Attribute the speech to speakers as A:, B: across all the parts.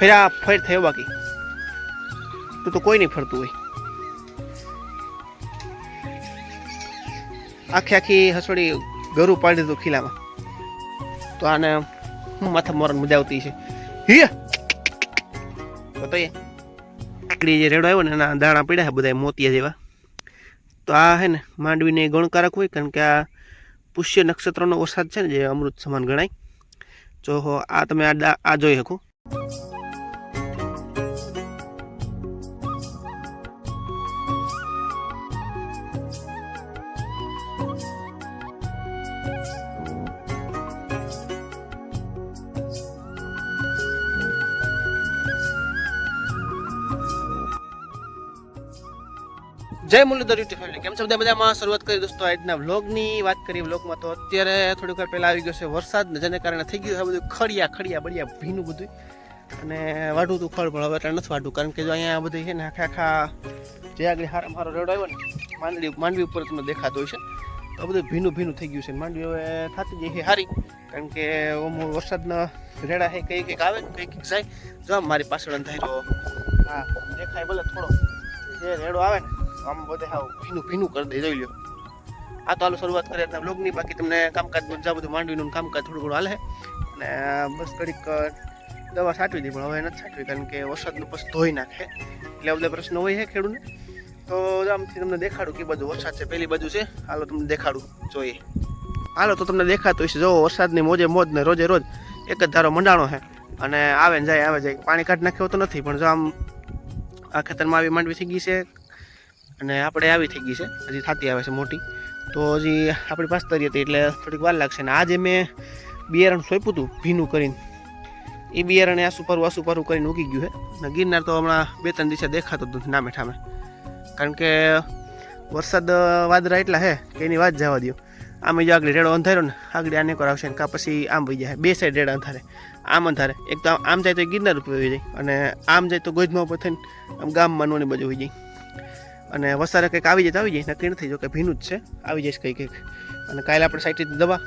A: ફેરા ફેર થયો બાકી. તું તો કોઈ નહીં ફરતું હોય. આખી આખી હસોડી ગરુ પાડી દીધું ખીલામાં. તો આને હું માથા મોરણ મજા આવતી છે. હિય! બતાઈએ. આકડી જે રેડો આવ્યો ને એના દાણા પડ્યા છે બધા મોતિયા જેવા. તો આ હે ને માંડવીને ગણકારક હોય, કારણ કે આ પુષ્ય નક્ષત્રનો વરસાદ છે ને, જે અમૃત સમાન ગણાય. જો આ તમે આ જોઈ શકો. જય મુરલીધર યુટ્યુબ ફેમિલી કેમ છો બધા બધામાં શરૂઆત કરી દોસ્તો, આજના વ્લોગની વાત કરીએ વ્લોગમાં તો અત્યારે થોડીક વાર પહેલાં આવી ગયો છે વરસાદ ને જેને કારણે થઈ ગયું છે બધું ખડિયા ખડિયા બળિયા ભીનું બધું અને વાઢું તું ખડ પણ હવે એટલે નથી વાઢું, કારણ કે જો અહીંયા બધી છે ને આખા આખા જે આગળ હારા મારો રેડો આવ્યો ને, માંડવી માંડવી ઉપર તમને દેખાતો હોય છે તો બધું ભીનું ભીનું થઈ ગયું છે. માંડવી હવે થતી જાય છે હારી, કારણ કે વરસાદના રેડા છે કઈ કંઈક આવે કંઈક કઈ કંઈક જાય. જો મારી પાછળ અંધારો હા, દેખાય ભલે થોડો. જે રેડો આવે ને આમ બધે હાવ ભીનું ભીનું કરી દે, જોઈ લ્યો. આ તો હાલો શરૂઆત કરીએ એટલે બ્લોગની બાકી તમને કામકાજ બધા બધું માંડવીનું કામકાજ થોડું ઘણું હાલે. અને બસ ઘડીક દવા સાચવી દી, પણ હવે નથી સાચવી કારણ કે વરસાદનું પછી ધોઈ નાખે. એટલે બધા પ્રશ્ન હોય છે ખેડૂતને. તો આમથી તમને દેખાડું કે બધું વરસાદ છે, પેલી બાજુ છે. હાલો તમને દેખાડું, જોઈએ. હાલો, તો તમને દેખાતું હશે. જો વરસાદની મોજે મોજ ને રોજે રોજ એક જ ધારો મંડાણો છે. અને આવે ને જાય, આવે જાય. પાણી કાઢી નાખ્યો તો નથી, પણ જો આમ આ ખેતરમાં આવી માંડવી થઈ ગઈ છે અને આપણે આવી થઈ ગઈ છે. હજી થતી આવે છે મોટી. તો હજી આપણી પાસે તરી હતી એટલે થોડીક વાર લાગશે. ને આજે મેં બિયારણ સોંપ્યું હતું ભીનું કરીને. એ બિયારણ આ સુપરું કરીને ઉગી ગયું છે. અને ગિરનાર તો હમણાં બે ત્રણ દિવસે દેખાતો હતું નામે ઠામે. કારણ કે વરસાદ વાદળા એટલા હે કે એની વાત જવા દો આમ જો આગળ રેડો અંધાર્યો ને, આગળ આને કરાવશે ને, કાં પછી આમ વહી જાય. બે સાઈડ રેડા અંધારે. આમ અંધારે. એક તો આમ જાય તો ગિરનાર ઉપર વહી જાય. અને આમ જાય તો ગોજમાં ઉપર થઈને આમ ગામમાં નોની બાજુ વહી જાય. અને વસારે કંઈક આવી જાય તો આવી જાય નક્કી નથી, જો કે ભીનું જ છે. આવી જઈશ કંઈક કંઈક. અને કાલે આપણે સાઈડથી દવા.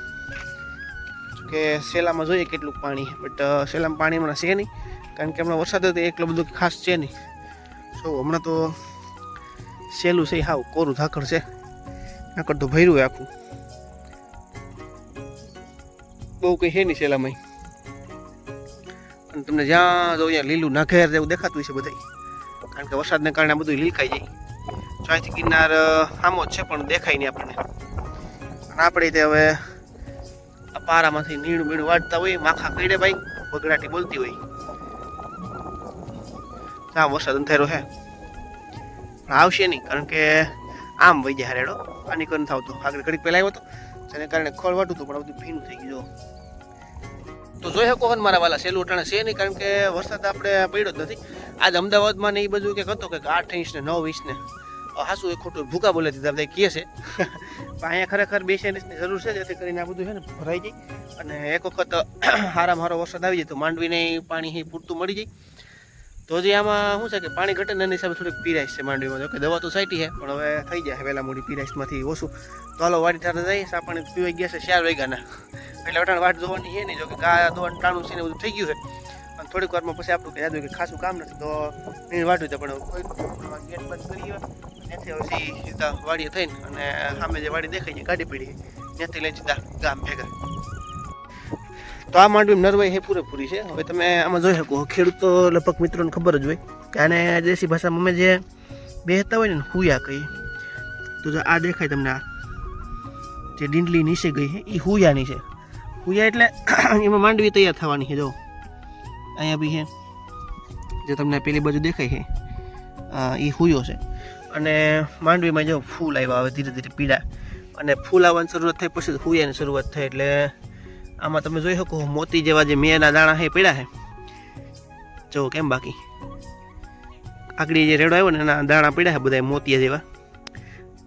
A: કે સેલામાં જોઈએ કેટલું પાણી બટ સેલામાં પાણી હમણાં છે નહીં, કારણ કે હમણાં વરસાદ હતો, એટલો બધું ખાસ છે નહીં. શું હમણાં તો સેલું છે, હાવ, કોરું ઝાકળ છે. નકર તો ભર્યું હોય આખું. બહુ કંઈ છે નહીં સેલામાં અને તમને જ્યાં જો અહીંયા લીલું નાઘેર જેવું દેખાતું છે બધાય. કારણ કે વરસાદને કારણે આ બધું લીલકાઈ જાય. ચોથી ગિરનાર આમો જ છે પણ દેખાય નહીં આપણને. અને આપણે તે હવે પારામાંથી નીણું બીણું વાટતા હોય, માખા કીડે ભાઈ બગડાટી બોલતી હોય. આ વરસાદ અંધારો હે. આવશે નહીં, કારણ કે આમ વહી જાય રેડો આની કરીને થતો આગળ ઘડીક પહેલા આવ્યો હતો જેને કારણે ખોળ વાટું હતું, પણ બધું ભીનું થઈ ગયું તો જોઈ શકો હન મારા વાલા સહેલું અટાણે છે નહીં, કારણ કે વરસાદ આપણે પડ્યો જ નથી. આજ અમદાવાદમાં ને એ બધું કંઈક હતો કે આઠ ઇંચ ને નવ ઇંચ ને હાસું એ ખોટું ભૂકા બોલે દીધા બધા કહે છે. પણ અહીંયા ખરેખર બે ઇંચની જરૂર છે, જેથી કરીને આ બધું છે ને ભરાઈ જાય. અને એક વખત હારામાં હારો વરસાદ આવી જાય તો માંડવીને પાણી પૂરતું મળી જાય. તો જે આમાં શું છે કે પાણી ઘટે એના હિસાબે થોડીક પીરાઈશ છે માંડવીમાં. જો કે દવા તો સાઈટી છે, પણ હવે થઈ જાય, વહેલા મોડી પીરાઈશમાંથી ઓછું. તો હાલો વાડી ઠારે જાય સાપાણી પીવાઈ ગયા છે ચાર વાગ્યાના. એટલે વટાણ વાટ ધોવાની છે નહીં જો કે ગા ધોવાનું ટાણું છે ને બધું થઈ ગયું છે. અને થોડીક વારમાં પછી આપણું યાદ હોય કે ખાસું કામ નથી, તો વાટ્યું વાટું છે, પણ ગેટ બંધ કરીએ ત્યાંથી હવે સીધી વાડીએ થઈને અને સામે જે વાડી દેખાય છે, ગાડી પડી ત્યાંથી લઈ સીધા ગામ ભેગા. તો આ માંડવી નરવાઈ એ પૂરેપૂરી છે. હવે તમે આમાં જોઈ શકો ખેડૂતો લગભગ મિત્રોને ખબર જ હોય કે આને દેશી ભાષામાં અમે જે બેહતા હોય ને હુયા કહી તો જો આ દેખાય તમને આ. જે ડીંડલી નીચે ગઈ છે એ હુયાની છે. હુયા એટલે એમાં માંડવી તૈયાર થવાની છે, જો. અહીંયા બી છે. જે તમને પેલી બાજુ દેખાય છે એ હુયો છે. અને માંડવીમાં જો ફૂલ આવ્યા આવે ધીરે ધીરે પીળા અને ફૂલ આવવાની શરૂઆત થઈ, પછી હુયાની શરૂઆત થઈ, એટલે આમાં તમે જોઈ શકો, મોતી જેવા જે મેના દાણા છે પીળા છે. જો કેમ બાકી? આગળ જે રેડો આવ્યો ને, એના દાણા પડ્યા છે બધા મોતિયા જેવા.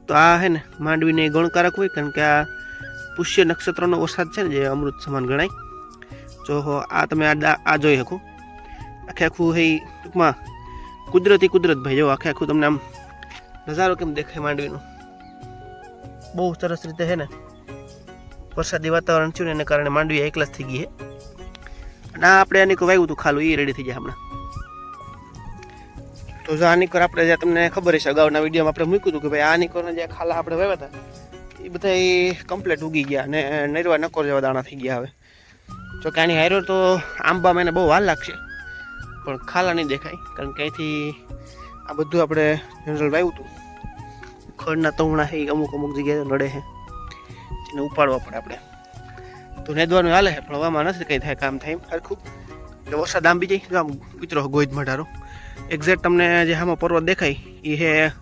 A: તો આ છે ને, માંડવીને ગણકારક હોય, કારણ કે આ પુષ્ય નક્ષત્રનો વરસાદ છે ને, જે અમૃત સમાન ગણાય. જો આ તમે આ આ જોઈ શકો. આખે આખું હે ટૂંકમાં કુદરતી કુદરત ભાઈ, જો આખે આખું તમને આમ નજારો કેમ દેખાય માંડવીનો? બહુ સરસ રીતે છે ને, વરસાદી વાતાવરણ થયું ને એને કારણે માંડવી એકલા થઈ ગઈ છે અને આ આપણે આની વાગ્યું હતું ખાલું એ રેડી થઈ જાય હમણાં. તો જો આની નીકર આપણે જે તમને ખબર હશે, અગાઉના વિડીયોમાં આપણે મૂક્યું હતું કે ભાઈ આની નીકરના જે ખાલા આપણે વાવ્યા હતા એ બધા કમ્પ્લેટ ઉગી ગયા અને નરવા નકોર જેવા દાણા થઈ ગયા હવે. જો કે આની હારો તો આંબા મને બહુ વાર લાગશે, પણ ખાલા નહીં દેખાય, કારણ કે અહીંથી આ બધું આપણે જનરલ વાવ્યું હતું. ખડના તવણા છે એ અમુક અમુક જગ્યાએ નડે છે. એને ઉપાડવા પડે આપણે. તો નેદવાનું હાલે છે, પણ હવામાં નથી કંઈ થાય, કામ થાય સરખું એટલે વરસાદ આંબી જાય આમ મિત્રો, ગોઈદ મઢારો. એક્ઝેક્ટ તમને જે આમાં પર્વત દેખાય એ છે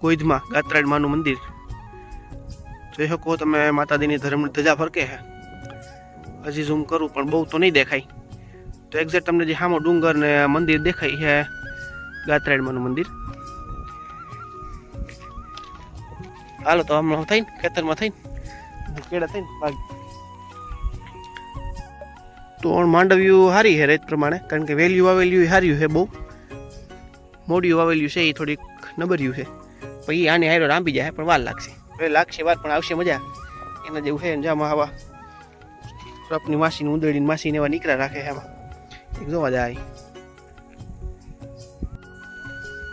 A: ગોઈદમાં ગાત્રાડ માનું મંદિર. જોઈ શકો તમે, માતાજીની ધર્મની ધજા ફરકે છે. હજી ઝૂમ કરું, પણ બહુ તો નહીં દેખાય. તો એક્ઝેક્ટ તમને જે સામો ડુંગર ને મંદિર દેખાય છે ગાત્રાડ માનું મંદિર. હાલો, તો હમણાં થઈને, ખેતરમાં થઈને કેળા થઈને ભાગ તો માંડવ્યું સારી છે રેત પ્રમાણે, કારણ કે વેલ્યુ વાવેલ્યુ સાર્યું છે બહુ. મોડિયું વાવેલ્યું છે એ થોડીક નબર્યું છે. પછી આને હારો રાંબી જાય, પણ વાર લાગશે. હવે લાગશે વાર, પણ આવશે મજા. એના જેવું છે જામાં આવા રપની માસીને ઉંદરડીને માસીને એવા નીકળ્યા રાખે એમાં એક જોવા જાય.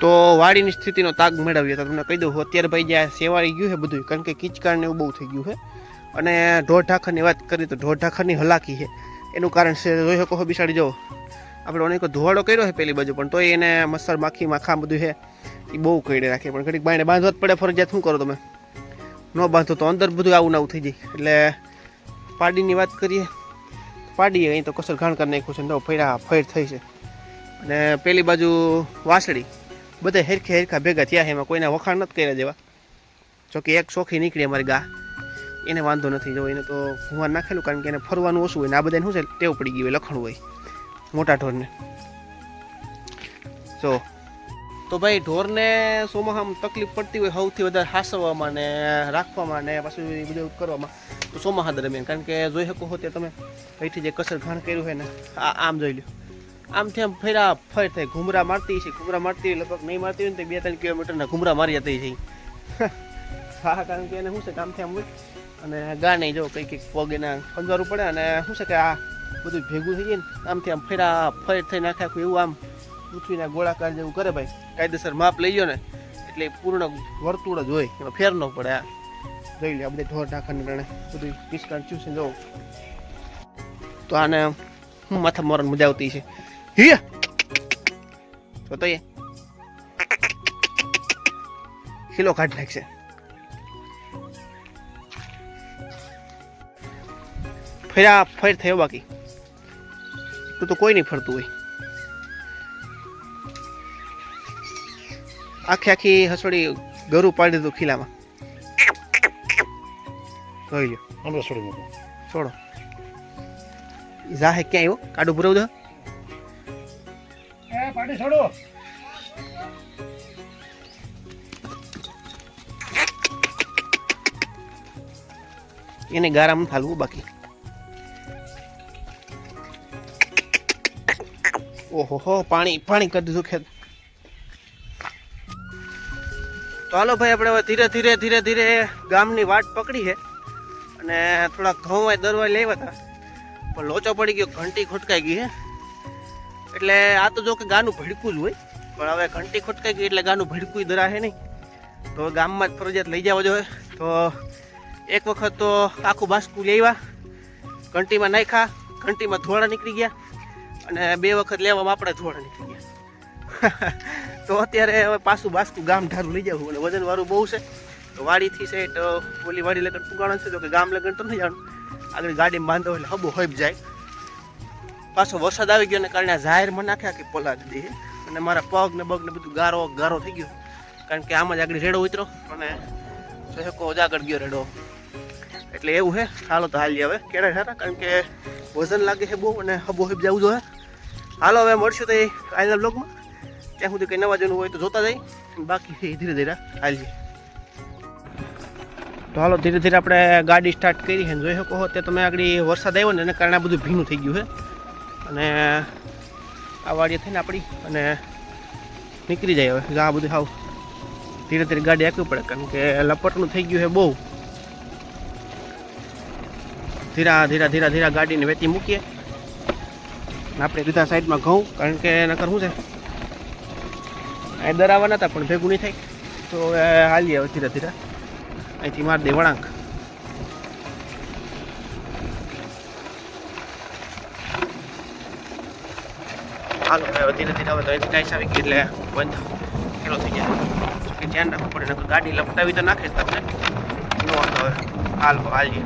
A: તો વાડીની સ્થિતિનો તાગ મેળવીએ તો તમને કહી દઉં અત્યારે ભાઈ જ્યાં સેવાળી ગયું છે બધું કારણ કે કિચકાણ ને એવું બહુ થઈ ગયું છે. અને ઢોર ઢાખરની વાત કરીએ તો ઢોર ઢાખરની હલાકી છે. એનું કારણ છે, જોઈ શકો છો બિસાડી જાઓ આપણે અનેક ધોવાડો કર્યો છે પેલી બાજુ, પણ તો એને મચ્છર માખી, માખા બધું છે એ બહુ કઈ રાખે. પણ ઘડીક બાઈને બાંધવા જ પડે ફરજિયાત, શું કરો તમે? ન બાંધો તો અંદર બધું આવું નવું થઈ જાય. એટલે પાડીની વાત કરીએ, પાડીએ, અહીં તો કસર ઘાણ કરી નાખ્યું છે, ને ફેરા, ફેર થઈ છે. અને પેલી બાજુ વાસળી. બધા હેરખે હેરખા ભેગા થયા છે, એમાં કોઈના વખાણ નથી કર્યા જેવા. જોકે એક શોખી નીકળી અમારી ગા. એને વાંધો નથી, જો એને તો ભૂવા નાખેલું કારણ કે એને ફરવાનું ઓછું હોય ને આ બધાને શું છે, ટેવ પડી ગઈ હોય, લખણું હોય. મોટા ઢોરને. જો. તો ભાઈ ઢોરને સોમાહામ તકલીફ પડતી હોય, સૌથી વધારે હાસવામાં ને રાખવામાં ને પાછું બધું કરવામાં. તો સોમાહા દરમિયાન, કારણ કે જોઈ શકો હો તે તમે, અહીંથી જે કસર ઘાણ કર્યું હોય ને, આ આમ જોઈ લો આમ ફેરા ફેર થાય. ઘુમરા મારતી છે, ઘુમરા મારતી લગભગ નહીં મારતી હોય ને તો બે ત્રણ કિલોમીટરના ઘુમરા મારી જતી છે હા, કારણ કે એને શું છે કે આમથી આમ હોય. અને ગા નહીં જો કંઈક કંઈક પગ એના ખંજવારું પડે અને શું છે કે આ બધું ભેગું થઈ જાય ને આમથી આમ ફેરા ફેર થઈ નાખે આખું એવું આમ પૃથ્વીના ગોળાકાર જેવું કરે ભાઈ. કાયદેસર માપ લઈ ગયો ને, એટલે પૂર્ણ વર્તુળ જ હોય. એમાં ફેર ન પડે આ. જોઈ લે આ બધે ઢોર ઢાંખણ કારણે બધું પિસ્કાન ચૂસી જવું તો આને હું માથા મરણ મજા આવતી છે? હિયા તો તો એ કિલો કાઢી નાખશે ફેરા ફેર થયો બાકી તું તો કોઈ નહીં ફરતું હોય આખી આખી હસોડી ગરું પાડી દીધું ખીલામાં જોઈ લ્યો
B: હમણાં છોડી મૂકો
A: છોડો ઈ જાહે ક્યાં આવ્યો કાડું પુરાવ દો
B: છોડો.
A: એને ગારામાં ફાલવું બાકી. ઓહો હો પાણી પાણી કરી દીધું ખેત. તો હાલો ભાઈ, આપણે હવે ધીરે ધીરે ધીરે ધીરે ગામની વાટ પકડી છે. અને થોડા ઘઉં દરવા લેવા હતા. પણ લોચો પડી ગયો, ઘંટી ખોટકાઈ ગઈ છે. એટલે આ તો જો કે ગાનું ભડકું જ હોય. પણ હવે ઘંટી ખોટકાઈ ગઈ એટલે ગાનું ભડકું દરા છે નહીં. તો ગામમાં જ ફરજિયાત લઈ જવા જોઈએ તો એક વખત તો આખું બાસ્કું લેવા ઘંટીમાં નાખ્યા. ઘંટીમાં ધોળા નીકળી ગયા. અને બે વખત લેવામાં આપણે ધોળા નીકળી ગયા. તો અત્યારે હવે પાછું બાસ્કું ગામ ઢારું લઈ જવું. અને વજન વાળું બહુ છે. તો વાડીથી છે તો ઓલી વાડી લગન પુગાણો છે. તો કે ગામ લગન તો નહીં જાણું. આગળ ગાડીમાં બાંધો એટલે હબો હોય જાય. પાછો વરસાદ આવી ગયો ને કારણે જાહેરમાં નાખ્યા કે પોલા દીધી અને મારા પગ ને બગ ને બધું ગારો ગારો થઈ ગયો. કારણ કે આમ જ આગળ રેડો ઉતરો અને જોકો જ ગયો રેડો. એટલે એવું છે હાલો તો હાલી હવે. કેળા સારા કારણ કે વજન લાગે છે બહુ અને હબો હબ જવું જોઈએ હાલો હવે મળશું તો એ આજના બ્લોગમાં ત્યાં સુધી કંઈ નવા જૂનું હોય તો જોતા જાય બાકી ધીરે ધીરે હાલજી તો હાલો ધીરે ધીરે આપણે ગાડી સ્ટાર્ટ કરી છે જોઈ શકો તે તમે આગળ વરસાદ આવ્યો ને એને કારણે આ બધું ભીનું થઈ ગયું છે અને આ વાડીએ થઈને આપણી અને નીકળી જાય હવે. આ બધું હાવ ધીરે ધીરે ગાડી આંકવી પડે, કારણ કે લપટનું થઈ ગયું છે બહુ. ધીરા ધીરા ધીરા ધીરા ગાડીને વેચી મૂકીએ. આપણે બીજા સાઈડમાં ઘઉં, કારણ કે નકર શું છે? એ દર આવવાના હતા, પણ ભેગું નહીં થાય. તો હવે હાલીએ હવે ધીરે ધીરે. અહીંથી માર દે વળાંક. હાલો હવે ધીરે ધીરે હવે તો અહીંથી ટાઈસ આવી ગઈ એટલે બંધ ખેલો થઈ જાય ધ્યાન રાખવું પડે, નકર ગાડી લપટાવી તો નાખે તમને. નો હવે હાલ હાલીએ